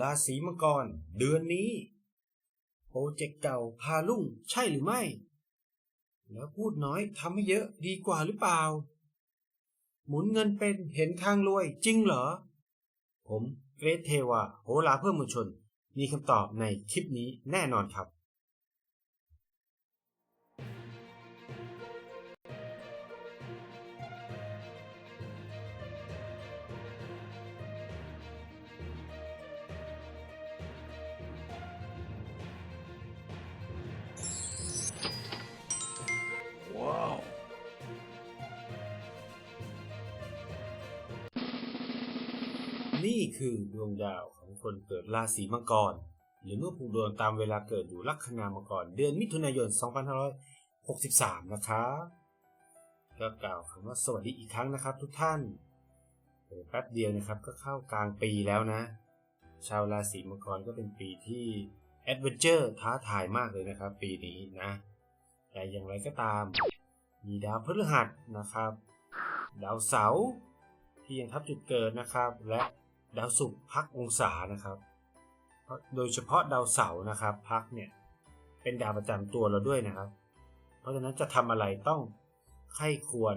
ราศีมังกร เดือนนี้โปรเจกต์เก่าพาลุ่งใช่หรือไม่ แล้วพูดน้อยทำให้เยอะดีกว่าหรือเปล่า หมุนเงินเป็นเห็นทางรวยจริงเหรอ ผมเกรทเทวาโหราเพื่อมวลชน มีคำตอบในคลิปนี้แน่นอนครับ นี่คือดวงดาวของคนเกิดราศีมังกร หรือเมื่อผูกดวงตามเวลาเกิดอยู่ลัคนามังกร เดือนมิถุนายน 2563 นะครับก็กล่าวคำว่าสวัสดีอีกครั้งนะครับ ทุกท่านแป๊บเดียวนะครับก็เข้ากลางปีแล้วนะ ชาวราศีมังกรก็เป็นปีที่แอดเวนเจอร์ท้าทายมากเลยนะครับ ปีนี้นะ แต่อย่างไรก็ตาม มีดาวพฤหัสนะครับ ดาวเสาร์ที่ยังทับจุดเกิดนะครับ และ ดาวศุกร์พักองศานะครับ โดยเฉพาะดาวเสาร์นะครับ พักเนี่ยเป็นดาวประจำตัวเราด้วยนะครับ เพราะฉะนั้นจะทำอะไรต้องใคร่ควร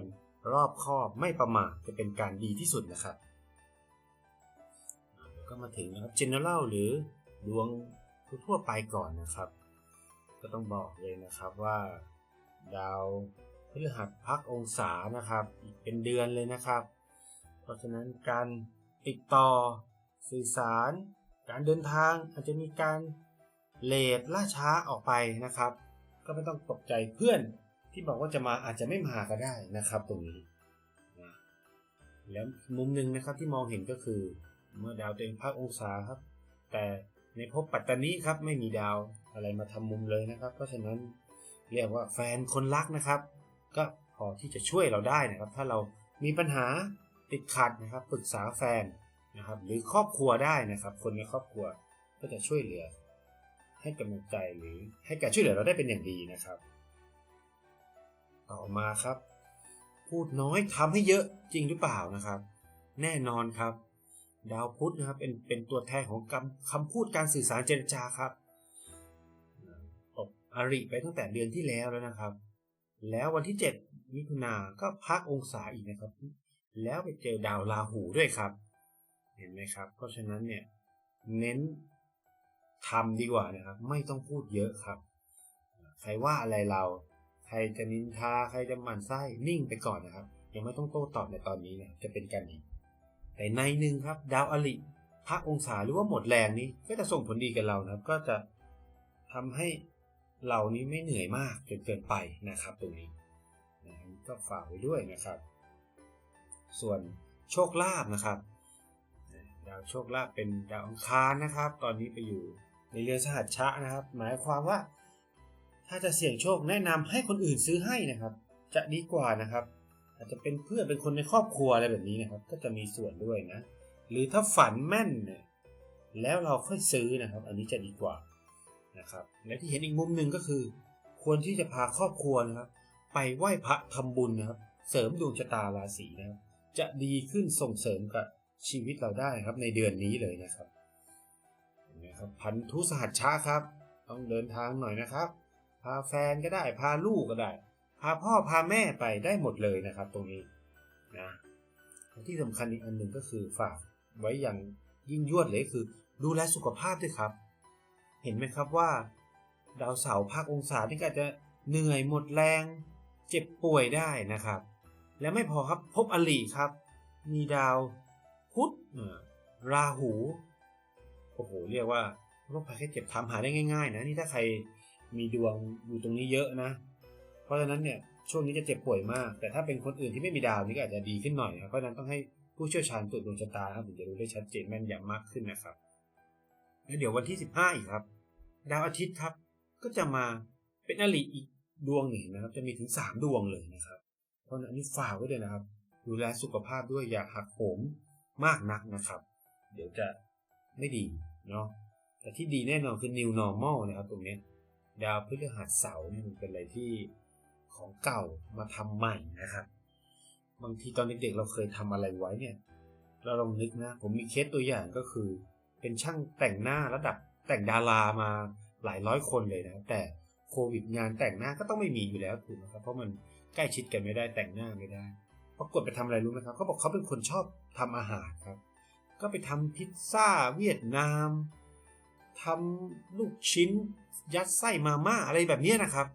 รอบคอบไม่ประมาทจะเป็นการดีที่สุดนะครับก็มาถึงนะครับ general หรือดวงทั่วไปก่อนนะครับ ก็ต้องบอกเลยนะครับว่า ดาวพฤหัสพักองศานะครับ อีกเป็นเดือนเลยนะครับ เพราะฉะนั้นการ ติดต่อ สื่อสาร การเดินทางอาจจะมีการเลทล่าช้าออกไปนะครับ ก็ไม่ต้องตกใจเพื่อนที่บอกว่าจะมาอาจจะไม่มาก็ได้นะครับตรงนี้นะแล้วมุมหนึ่งนะครับที่มองเห็นก็คือ เมื่อดาวตัวเองพักองศาครับ แต่ในภพปัตตานีครับไม่มีดาวอะไรมาทำมุมเลยนะครับ เพราะฉะนั้นเรียกว่าแฟนคนรักนะครับ ก็พอที่จะช่วยเราได้นะครับ ถ้าเรามีปัญหา ติดขัดนะครับปรึกษาแฟนนะครับ หรือครอบครัวได้นะครับ คนในครอบครัวก็จะช่วยเหลือ ให้กำลังใจหรือให้การช่วยเหลือเราได้เป็นอย่างดีนะครับ ต่อมาครับ พูดน้อยทำให้เยอะจริงหรือเปล่านะครับ แน่นอนครับ ดาวพุธนะครับเป็นเป็นตัวแทนของคำคำพูดการสื่อสารเจรจาครับตกอริไปตั้งแต่เดือนที่แล้วแล้วนะครับ แล้ววันที่ 7มิถุนาก็พักองศาอีกนะครับ แล้วไปเจอดาวราหูด้วยครับ เห็นไหมครับ เพราะฉะนั้นเนี่ยเน้นทำดีกว่านะครับ ไม่ต้องพูดเยอะครับ ใครว่าอะไรเรา ใครจะนินทา ใครจะหมั่นไส้นิ่งไปก่อนนะครับ ยังไม่ต้องโต้ตอบในตอนนี้นะจะเป็นการดีแต่ในหนึ่งครับ ดาวอลิพักองศาหรือว่าหมดแรงนี้ก็จะส่งผลดีกับเรานะครับ ก็จะทำให้เรานี้ไม่เหนื่อยมากจนเกินไปนะครับ ตรงนี้นะก็ฝากไว้ด้วยนะครับ ส่วนโชคลาภนะครับดาวโชคลาภเป็นดาวอังคารนะครับ ตอนนี้ไปอยู่ในเรือนสหัชชะนะครับ หมายความว่า ถ้าจะเสี่ยงโชคแนะนำให้คนอื่นซื้อให้นะครับ จะดีกว่านะครับ อาจจะเป็นเพื่อนเป็นคนในครอบครัวอะไรแบบนี้นะครับ ก็จะมีส่วนด้วยนะ หรือถ้าฝันแม่นเนี่ยแล้วเราค่อยซื้อนะครับ อันนี้จะดีกว่านะครับ และที่เห็นอีกมุมหนึ่งก็คือ ควรที่จะพาครอบครัวนะครับ ไปไหว้พระทำบุญนะครับ เสริมดวงชะตาราศีนะครับ จะดีขึ้นส่งเสริมกับชีวิตเราได้ครับในเดือนนี้เลยนะครับนไหมครับพันธุสหัสชาครับ ต้องเดินทางหน่อยนะครับ พาแฟนก็ได้พาลูกก็ได้ พาพ่อพาแม่ไปได้หมดเลยนะครับ ตรงนี้นะที่สำคัญอีกอันหนึ่งก็คือฝากไว้อย่างยิ่งยวดเลยคือ ดูแลสุขภาพด้วยครับ เห็นไหมครับว่าดาวเสาร์ภาคองศาที่อาจจะเหนื่อยหมดแรง เจ็บป่วยได้นะครับ และไม่พอครับพบอลีครับ มีดาว พุธราหูโอ้โหเรียกว่าโรคภัยแค่เจ็บทำหาได้ง่าย ๆ นะนี่ถ้าใครมีดวงอยู่ตรงนี้เยอะนะ เพราะฉะนั้นเนี่ยช่วงนี้จะเจ็บป่วยมาก แต่ถ้าเป็นคนอื่นที่ไม่มีดาวนี่ก็อาจจะดีขึ้นหน่อยนะเพราะฉะนั้นต้องให้ผู้เชี่ยวชาญตรวจดวงชะตาครับถึงจะรู้ได้ชัดเจนแม่นยำมากขึ้นนะครับแล้วเดี๋ยววันที่ 15 อีกครับ ดาวอาทิตย์ครับ ก็จะมาเป็นอริอีกดวงหนึ่งนะครับ จะมีถึง 3 ดวงเลยนะครับ เพราะนั้นอันนี้ฝากไว้เลยนะครับ ดูแลสุขภาพด้วยอย่าหักโหมมากนักนะครับ เดี๋ยวจะไม่ดีเนาะแต่ที่ดีแน่นอนคือ new normal นะครับตรงนี้ดาวพฤหัสเสาร์นี่มันเป็นอะไรที่ของเก่ามาทำใหม่นะครับ บางทีตอนเด็กๆเราเคยทำอะไรไว้เนี่ย เราลองนึกนะ ผมมีเคสตัวอย่างก็คือ เป็นช่างแต่งหน้าระดับแต่งดารามาหลายร้อยคนเลยนะ แต่ โควิดงานแต่งหน้าก็ต้องไม่มีอยู่แล้วถูกไหมครับเพราะมันใกล้ชิดกันไม่ได้แต่งหน้าไม่ได้ปรากฏไปทำอะไรรู้ไหมครับเขาบอกเขาเป็นคนชอบทำอาหารครับ ก็ไปทำพิซซ่าเวียดนามทำลูกชิ้น ยัดไส้มาม่าอะไรแบบนี้นะครับ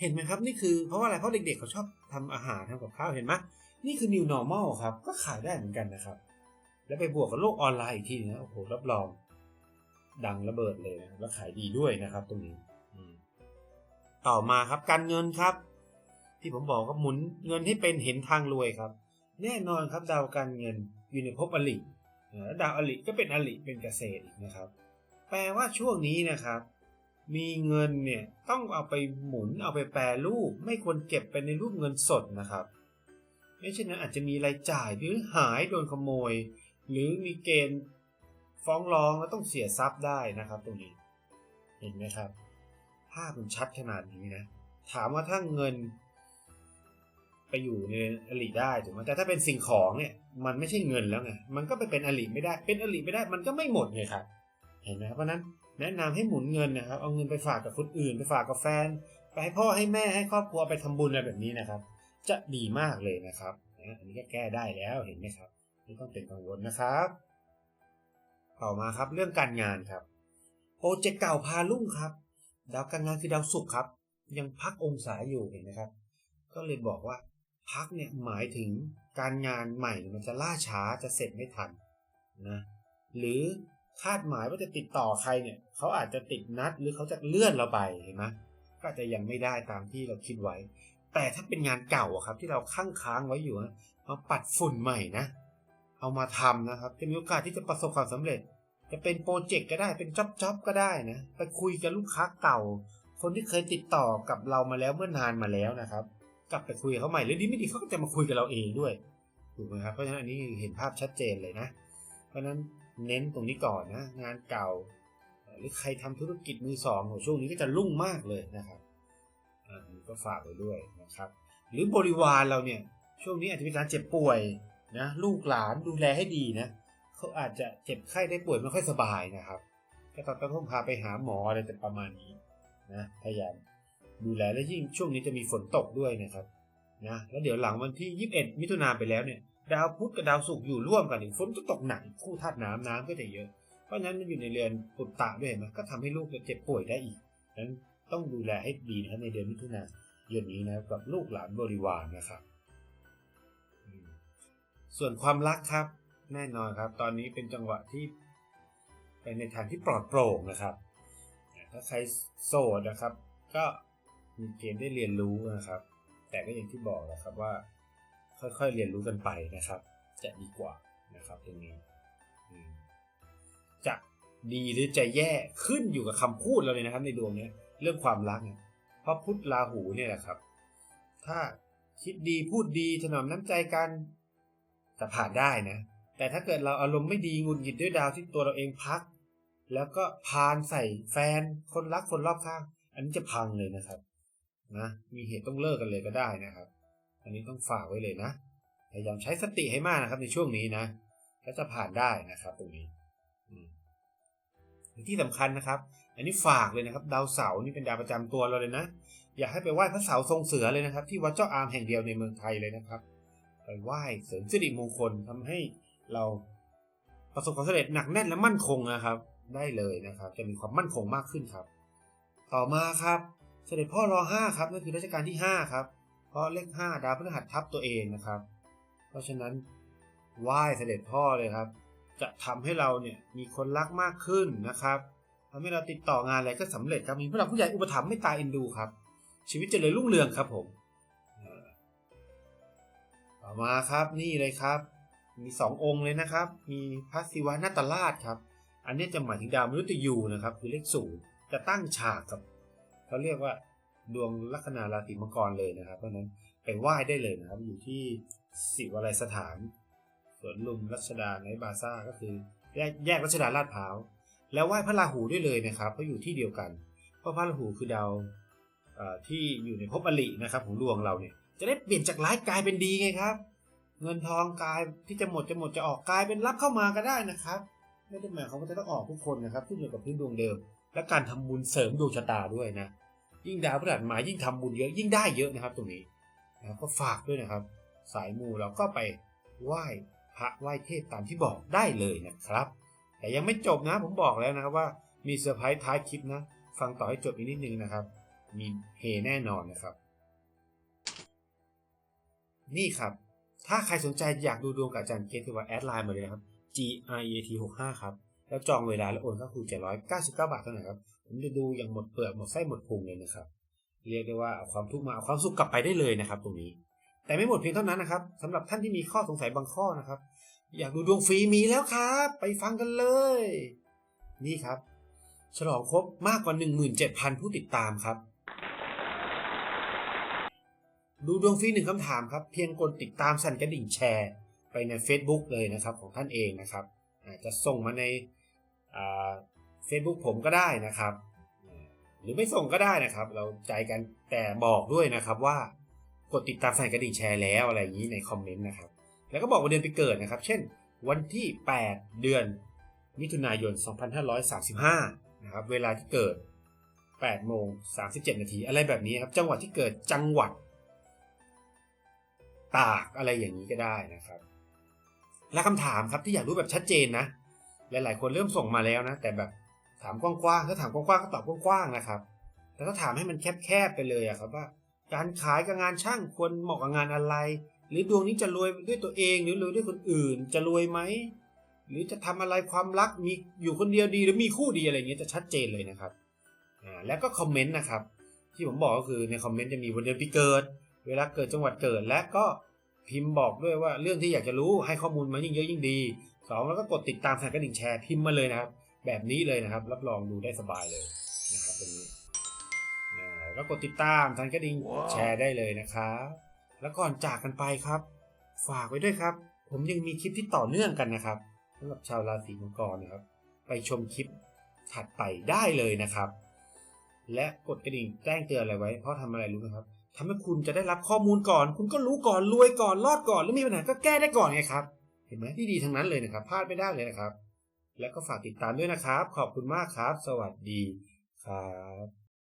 เห็นไหมครับนี่คือเพราะว่าอะไรเพราะเด็กๆเขาชอบทำอาหารทำกับข้าวเห็นไหมนี่คือ new normal ครับ ก็ขายได้เหมือนกันนะครับ แล้วไปบวกกับโลกออนไลน์อีกทีนึงนะโอ้โหรับรอง ดังระเบิดเลยนะแล้วขายดีด้วยนะครับ ตรงนี้ ต่อมาครับการเงินครับ ที่ผมบอกว่าหมุนเงินให้เป็นเห็นทางรวยครับ แน่นอนครับดาวการเงินอยู่ในภพอลิแล้วดาวอลิก็เป็นอลิเป็นเกษตรอีกนะครับ แปลว่าช่วงนี้นะครับ มีเงินเนี่ยต้องเอาไปหมุนเอาไปแปรรูป ไม่ควรเก็บเป็นในรูปเงินสดนะครับไม่เช่นนั้นอาจจะมีรายจ่ายหรือหายโดนขโมย หรือมีเกณฑ์ฟ้องร้องแล้วต้องเสียทรัพย์ได้นะครับตรงนี้เห็นไหมครับาพมันชัดขนาดนี้นะ ถามว่าถ้าเงิน ไปอยู่ในอลีได้ถูกไหมแต่ถ้าเป็นสิ่งของเนี่ย มันไม่ใช่เงินแล้วไงมันก็ไปเป็นอลีไม่ได้ เป็นอลีไม่ได้ มันก็ไม่หมดไงครับ เห็นไหมครับเพราะนั้นแนะนำให้หมุนเงินนะครับ เอาเงินไปฝากกับคนอื่น ไปฝากกับแฟน ไปให้พ่อให้แม่ให้ครอบครัวไปทำบุญอะไรแบบนี้นะครับ จะดีมากเลยนะครับอันนี้ก็แก้ได้แล้วเห็นไหมครับ ไม่ต้องเป็นกังวลนะครับ ต่อมาครับเรื่องการงานครับ โปรเจกต์เก่าพาลุ่งครับ ดาวการงานคือดาวศุกร์ครับ ยังพักองศาอยู่เห็นไหมครับ ก็เลยบอกว่าพักเนี่ยหมายถึงการงานใหม่มันจะล่าช้าจะเสร็จไม่ทันนะหรือคาดหมายว่าจะติดต่อใครเนี่ยเขาอาจจะติดนัดหรือเขาจะเลื่อนเราไปเห็นไหมก็อาจจะยังไม่ได้ตามที่เราคิดไว้ แต่ถ้าเป็นงานเก่าอะครับ ที่เราค้างค้างไว้อยู่นะมาปัดฝุ่นใหม่นะ เอามาทำนะครับ จะมีโอกาสที่จะประสบความสำเร็จ จะเป็นโปรเจกต์ก็ได้เป็นจ็อบจ็อบก็ได้นะไปคุยกับลูกค้าเก่า คนที่เคยติดต่อกับเรามาแล้วเมื่อนานมาแล้วนะครับ กลับไปคุยเขาใหม่หรือดีไม่ดีเขาก็จะมาคุยกับเราเองด้วยถูกไหมครับเพราะฉะนั้นอันนี้เห็นภาพชัดเจนเลยนะ เพราะฉะนั้นเน้นตรงนี้ก่อนนะงานเก่า หรือใครทำธุรกิจมือสองของช่วงนี้ก็จะรุ่งมากเลยนะครับอันนี้ก็ฝากไว้ด้วยนะครับ หรือบริวารเราเนี่ยช่วงนี้อาจจะมีการเจ็บป่วยนะลูกหลานดูแลให้ดีนะ เขาอาจจะเจ็บไข้ได้ป่วยไม่ค่อยสบายนะครับก็ต้องต้องพาไปหาหมออะไรแต่ประมาณนี้นะพยายามดูแลและยิ่งช่วงนี้จะมีฝนตกด้วยนะครับนะแล้วเดี๋ยวหลังวันที่ 21 มิถุนาไปแล้วเนี่ย ดาวพุธกับดาวศุกร์อยู่ร่วมกันอีกฝนก็ตกหนักคู่ธาตุน้ำน้ำก็จะเยอะ เพราะฉะนั้นมันอยู่ในเรือนปุตตะด้วยเห็นก็ทำให้ลูกเจ็บป่วยได้อีกดังนั้นต้องดูแลให้ดีนะครับในเดือนมิถุนาเดือนนี้นะกับลูกหลานบริวารนะครับ ส่วนความรักครับ แน่นอนครับ ตอนนี้เป็นจังหวะที่ไปในทางที่ปลอดโปร่งนะครับ ถ้าใครโสดนะครับ ก็มีเกณฑ์ได้เรียนรู้นะครับ แต่ก็อย่างที่บอกนะครับว่า ค่อยๆเรียนรู้กันไปนะครับ จะดีกว่านะครับตรงนี้จะดีหรือจะแย่ขึ้นอยู่กับคำพูดเราเลยนะครับ ในดวงนี้เรื่องความรักเนี่ยเพราะพุทธราหูเนี่ยแหละครับ ถ้าคิดดีพูดดีถนอมน้ำใจกันจะผ่านได้นะ แต่ถ้าเกิดเราอารมณ์ไม่ดีงุดหงิดด้วยดาวที่ตัวเราเองพัก แล้วก็พานใส่แฟนคนรักคนรอบข้าง อันนี้จะพังเลยนะครับ นะ มีเหตุต้องเลิกกันเลยก็ได้นะครับ อันนี้ต้องฝากไว้เลยนะพยายามใช้สติให้มากนะครับในช่วงนี้นะก็จะผ่านได้นะครับตรงนี้ที่สำคัญนะครับ อันนี้ฝากเลยนะครับ ดาวเสาร์นี่เป็นดาวประจำตัวเราเลยนะ อยากให้ไปไหว้พระเสาทรงเสือเลยนะครับ ที่วัดเจ้าอามแห่งเดียวในเมืองไทยเลยนะครับ ไปไหว้เสริมสิริมงคลทำให้ เราประสบความสำเร็จหนักแน่นและมั่นคงนะครับ ได้เลยนะครับ จะมีความมั่นคงมากขึ้นครับ ต่อมาครับเสด็จพ่อรอห้าครับนั่นคือรัชกาลที่ห้าครับ เพราะเลขห้าดาวพฤหัสทับตัวเองนะครับ เพราะฉะนั้นไหว้เสด็จพ่อเลยครับ จะทำให้เราเนี่ยมีคนรักมากขึ้นนะครับทำให้เราติดต่องานอะไรก็สำเร็จครับมีผู้หลักผู้ใหญ่อุปถัมภ์ไม่ตายเอ็นดูครับ ชีวิตเจริญรุ่งเรืองครับผมต่อมาครับนี่เลยครับ มีสององค์เลยนะครับ มีพระศิวะนาตราชครับ อันนี้จะหมายถึงดาวมนุษย์ยูนะครับ คือเลขศูนย์จะตั้งฉากกับเขาเรียกว่าดวงลัคนาราศีมังกรเลยนะครับ เพราะนั้นไปไหว้ได้เลยนะครับ อยู่ที่ศิวาลัยสถานสวนลุมรัชดาในบาซ่าก็คือ แยกแยกรัชดาลาดพร้าวแล้วไหว้พระราหูด้วยเลยนะครับเพราะอยู่ที่เดียวกัน เพราะพระราหูคือดาวที่อยู่ในภพอลินะครับของดวงเราเนี่ยจะได้เปลี่ยนจากร้ายกลายเป็นดีไงครับ เงินทองกายที่จะหมดจะหมดจะออกกลายเป็นรับเข้ามาก็ได้นะครับ ไม่ได้หมายความว่าจะต้องออกทุกคนนะครับขึ้นอยู่กับพื้นดวงเดิม และการทำบุญเสริมดวงชะตาด้วยนะ ยิ่งดาวพฤหัสมายิ่งทำบุญเยอะยิ่งได้เยอะนะครับ ตรงนี้นะก็ฝากด้วยนะครับ สายมูเราก็ไปไหว้พระไหว้เทพตามที่บอกได้เลยนะครับ แต่ยังไม่จบนะผมบอกแล้วนะครับว่ามีเซอร์ไพรส์ท้ายคลิปนะ ฟังต่อให้จบอีกนิดนึงนะครับ มีเฮแน่นอนนะครับ นี่ครับ ถ้าใครสนใจอยากดูดวงกับอาจารย์เกตคือว่าแอดไลน์มาเลยนะครับ G I E T 6 5ครับ แล้วจองเวลาแล้วโอนก็คือ799 บาทเท่านั้นครับ ผมจะดูอย่างหมดเปลือกหมดไส้หมดพุงเลยนะครับ เรียกได้ว่าเอาความทุกข์มาเอาความสุขกลับไปได้เลยนะครับตรงนี้ แต่ไม่หมดเพียงเท่านั้นนะครับสำหรับท่านที่มีข้อสงสัยบางข้อนะครับ อยากดูดวงฟรีมีแล้วครับ ไปฟังกันเลย นี่ครับ ฉลองครบมากกว่า 17,000 ผู้ติดตามครับ ดูดวงฟรีหนึ่งคำถามครับ เพียงกดติดตามสั่นกระดิ่งแชร์ ไปใน Facebook เลยนะครับของท่านเองนะครับอาจจะส่งมาในเฟซบุ๊กผมก็ได้นะครับ หรือไม่ส่งก็ได้นะครับ เราใจกันแต่บอกด้วยนะครับว่ากดติดตามสั่นกระดิ่งแชร์แล้วอะไรอย่างนี้ในคอมเมนต์นะครับ แล้วก็บอกวันเดือนปีเกิดนะครับ เช่น วันที่ 8 เดือนมิถุนายน 2535 นะครับ เวลาที่เกิด 8 โมง 37 นาที อะไรแบบนี้ครับ จังหวัดที่เกิด จังหวัด ตากอะไรอย่างนี้ก็ได้นะครับ และคำถามครับที่อยากรู้แบบชัดเจนนะ หลาย ๆ คนเริ่มส่งมาแล้วนะ แต่แบบถามกว้างๆถ้าถามกว้างๆก็ตอบกว้างๆนะครับแต่ถ้าถามให้มันแคบๆไปเลยอะครับว่า การขายกับงานช่างควรเหมาะกับงานอะไร หรือดวงนี้จะรวยด้วยตัวเองหรือรวยด้วยคนอื่น จะรวยไหมหรือจะทำอะไรความรักมีอยู่คนเดียวดีหรือมีคู่ดีอะไรเงี้ยจะชัดเจนเลยนะครับอ่าแล้วก็คอมเมนต์นะครับ ที่ผมบอกก็คือในคอมเมนต์จะมีวันเดือนปีเกิด เวลาเกิดจังหวัดเกิดและก็พิมพ์บอกด้วยว่าเรื่องที่อยากจะรู้ให้ข้อมูลมายิ่งเยอะยิ่งดีสองแล้วก็กดติดตามสั่นกระดิ่งแชร์พิมพ์มาเลยนะครับ แบบนี้เลยนะครับ รับรองดูได้สบายเลยนะครับตรงนี้แล้วกดติดตามสั่นกระดิ่งแชร์ได้เลยนะครับแล้วก่อนจากกันไปครับ ฝากไว้ด้วยครับ ผมยังมีคลิปที่ต่อเนื่องกันนะครับสำหรับชาวราศีมังกรนะครับ ไปชมคลิปถัดไปได้เลยนะครับ และกดกระดิ่งแจ้งเตือนอะไรไว้ เพราะทำอะไรรู้ไหมครับ ทำให้คุณจะได้รับข้อมูลก่อน คุณก็รู้ก่อนรวยก่อนรอดก่อน แล้วมีปัญหาก็แก้ได้ก่อนไงครับ เห็นไหมที่ดีทั้งนั้นเลยนะครับพลาดไม่ได้เลยนะครับ แล้วก็ฝากติดตามด้วยนะครับ ขอบคุณมากครับ สวัสดีครับ